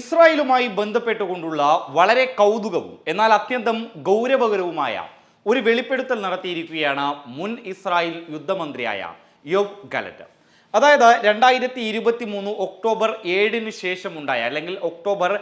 ഇസ്രായേലുമായി ബന്ധപ്പെട്ടുകൊണ്ടുള്ള വളരെ കൗതുകവും എന്നാൽ അത്യന്തം ഗൗരവകരവുമായ ഒരു വെളിപ്പെടുത്തൽ നടത്തിയിരിക്കുകയാണ് മുൻ ഇസ്രായേൽ യുദ്ധമന്ത്രിയായ യോബ് ഗലറ്റ്. അതായത് രണ്ടായിരത്തി ഇരുപത്തി മൂന്ന് ഒക്ടോബർ ഏഴിന് ശേഷമുണ്ടായ അല്ലെങ്കിൽ ഒക്ടോബർ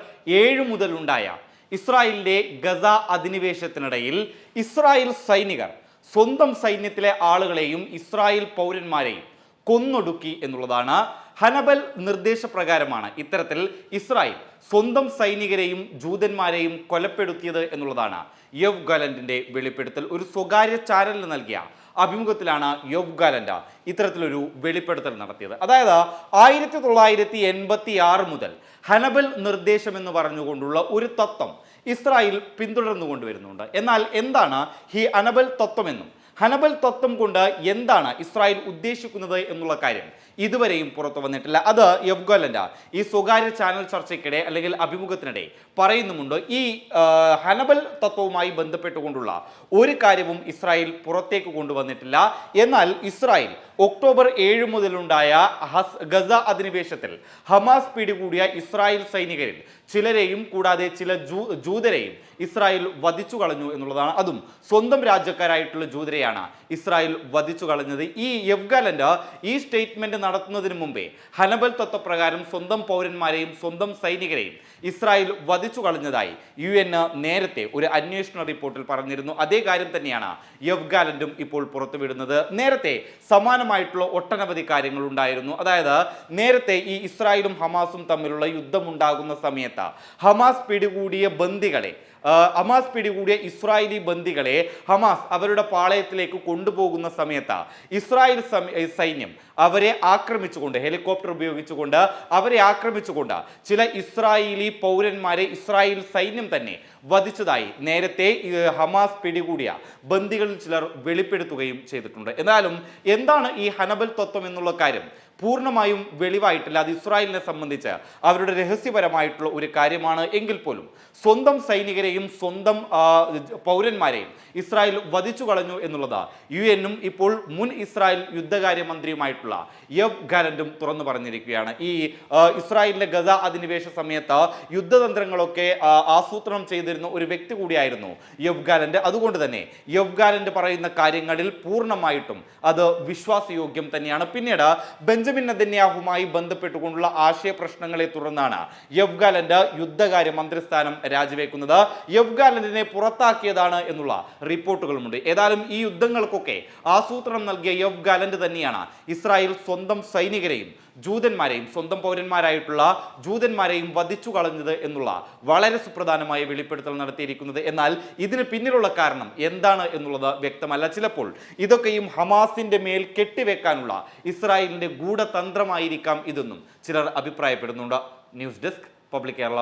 ഏഴ് മുതലുണ്ടായ ഇസ്രായേലിന്റെ ഗസ അധിനിവേശത്തിനിടയിൽ ഇസ്രായേൽ സൈനികർ സ്വന്തം സൈന്യത്തിലെ ആളുകളെയും ഇസ്രായേൽ പൗരന്മാരെയും കൊന്നൊടുക്കി എന്നുള്ളതാണ് ഹനബൽ നിർദ്ദേശപ്രകാരമാണ് ഇത്തരത്തിൽ ഇസ്രായേൽ സ്വന്തം സൈനികരെയും ജൂതന്മാരെയും കൊലപ്പെടുത്തിയത് എന്നുള്ളതാണ് യവ് ഗാലന്റിന്റെ വെളിപ്പെടുത്തൽ. ഒരു സ്വകാര്യ ചാനലിന് നൽകിയ അഭിമുഖത്തിലാണ് യോവ് ഗാലൻഡ ഇത്തരത്തിലൊരു വെളിപ്പെടുത്തൽ നടത്തിയത്. അതായത് ആയിരത്തി തൊള്ളായിരത്തി എൺപത്തി ആറ് മുതൽ ഹനബൽ നിർദ്ദേശം എന്ന് പറഞ്ഞുകൊണ്ടുള്ള ഒരു തത്വം ഇസ്രായേൽ പിന്തുടർന്നു കൊണ്ടുവരുന്നുണ്ട് എന്നാൽ എന്താണ് ഈ അനബൽ തത്വമെന്നും ഹനബൽ തത്വം കൊണ്ട് എന്താണ് ഇസ്രായേൽ ഉദ്ദേശിക്കുന്നത് എന്നുള്ള കാര്യം ഇതുവരെയും പുറത്തു വന്നിട്ടില്ല. അത് യവ്ഗോലൻഡ. ഈ സ്വകാര്യ ചാനൽ ചർച്ചയ്ക്കിടെ അല്ലെങ്കിൽ അഭിമുഖത്തിനിടെ പറയുന്നുമുണ്ട്. ഈ ഹനബൽ തത്വവുമായി ബന്ധപ്പെട്ടുകൊണ്ടുള്ള ഒരു കാര്യവും ഇസ്രായേൽ പുറത്തേക്ക് കൊണ്ടുവന്നിട്ടില്ല. എന്നാൽ ഇസ്രായേൽ ഒക്ടോബർ ഏഴ് മുതലുണ്ടായ ഹസ് ഗസ അധിനിവേശത്തിൽ ഹമാസ് പിടികൂടിയ ഇസ്രായേൽ സൈനികരിൽ ചിലരെയും കൂടാതെ ചില ജൂ ജൂതരെയും ഇസ്രായേൽ വധിച്ചു കളഞ്ഞു എന്നുള്ളതാണ്. അതും സ്വന്തം രാജ്യക്കാരായിട്ടുള്ള ജൂതരെയാണ്. ഇസ്രായേൽ വധിച്ചു കളഞ്ഞത്. ഈ യവ്ഗാലൻഡ് ഈ സ്റ്റേറ്റ്മെന്റ് നടത്തുന്നതിന് മുമ്പേ ഹനബൽ തത്വപ്രകാരം സ്വന്തം പൗരന്മാരെയും സ്വന്തം സൈനികരെയും ഇസ്രായേൽ വധിച്ചു കളഞ്ഞതായി യു എൻ നേരത്തെ ഒരു അന്വേഷണ റിപ്പോർട്ടിൽ പറഞ്ഞിരുന്നു. അതേ കാര്യം തന്നെയാണ് യവ്ഗാലൻഡും ഇപ്പോൾ പുറത്തുവിടുന്നത്. നേരത്തെ സമാനമായിട്ടുള്ള ഒട്ടനവധി കാര്യങ്ങൾ ഉണ്ടായിരുന്നു. അതായത് നേരത്തെ ഈ ഇസ്രായേലും ഹമാസും തമ്മിലുള്ള യുദ്ധമുണ്ടാകുന്ന സമയത്ത് ഹമാസ് പിടികൂടിയ ബന്ദികളെ ഹമാസ് പിടികൂടിയ ഇസ്രായേലി ബന്ദികളെ ഹമാസ് അവരുടെ പാളയത്തിലേക്ക് കൊണ്ടുപോകുന്ന സമയത്ത് ഇസ്രായേൽ സൈന്യം അവരെ ആക്രമിച്ചുകൊണ്ട് ഹെലികോപ്റ്റർ ഉപയോഗിച്ചുകൊണ്ട് അവരെ ആക്രമിച്ചുകൊണ്ട് ചില ഇസ്രായേലി പൗരന്മാരെ ഇസ്രായേൽ സൈന്യം തന്നെ വധിച്ചതായി നേരത്തെ ഹമാസ് പിടികൂടിയ ബന്ദികളിൽ ചിലർ വെളിപ്പെടുത്തുകയും ചെയ്തിട്ടുണ്ട്. എന്നാലും എന്താണ് ഈ ഹനബൽ തത്വം എന്നുള്ള കാര്യം? പൂർണമായും വെളിവായിട്ടില്ല. അത് ഇസ്രായേലിനെ സംബന്ധിച്ച് അവരുടെ രഹസ്യപരമായിട്ടുള്ള ഒരു കാര്യമാണ്. എങ്കിൽ പോലും സ്വന്തം സൈനികരെയും സ്വന്തം പൗരന്മാരെയും ഇസ്രായേൽ വധിച്ചു കളഞ്ഞു എന്നുള്ളത് യു എന്നും ഇപ്പോൾ മുൻ ഇസ്രായേൽ യുദ്ധകാര്യമന്ത്രിയുമായിട്ടുള്ള യബ് ഗാലൻഡും തുറന്നു പറഞ്ഞിരിക്കുകയാണ്. ഈ ഇസ്രായേലിന്റെ ഗസ അധിനിവേശ സമയത്ത് യുദ്ധതന്ത്രങ്ങളൊക്കെ ആസൂത്രണം ചെയ്തിരുന്ന ഒരു വ്യക്തി കൂടിയായിരുന്നു യബ് ഗാലൻഡ് അതുകൊണ്ട് തന്നെ യബ് ഗാലൻഡ് പറയുന്ന കാര്യങ്ങളിൽ പൂർണമായിട്ടും അത് വിശ്വാസയോഗ്യം തന്നെയാണ്. പിന്നീട് ബെഞ്ചമിൻ നദന്യാഹുമായി ബന്ധപ്പെട്ടുകൊണ്ടുള്ള ആശയ പ്രശ്നങ്ങളെ തുടർന്നാണ് യവ് യുദ്ധകാര്യ മന്ത്രിസ്ഥാനം രാജിവെക്കുന്നത്. യവ് പുറത്താക്കിയതാണ് എന്നുള്ള റിപ്പോർട്ടുകളുമുണ്ട്. ഏതായാലും ഈ യുദ്ധങ്ങൾക്കൊക്കെ ആസൂത്രണം നൽകിയ യവ് തന്നെയാണ് ഇസ്രായേൽ സ്വന്തം സൈനികരെയും ജൂതന്മാരെയും സ്വന്തം പൗരന്മാരായിട്ടുള്ള ജൂതന്മാരെയും വധിച്ചു കളഞ്ഞത് എന്നുള്ള വളരെ സുപ്രധാനമായ വെളിപ്പെടുത്തൽ നടത്തിയിരിക്കുന്നത്. എന്നാൽ ഇതിന് പിന്നിലുള്ള കാരണം എന്താണ് എന്നുള്ളത് വ്യക്തമല്ല. ചിലപ്പോൾ ഇതൊക്കെയും ഹമാസിന്റെ മേൽ കെട്ടിവെക്കാനുള്ള ഇസ്രായേലിന്റെ ഗൂഢതന്ത്രമായിരിക്കാം ഇതെന്നും ചിലർ അഭിപ്രായപ്പെടുന്നുണ്ട്. News desk public Kerala.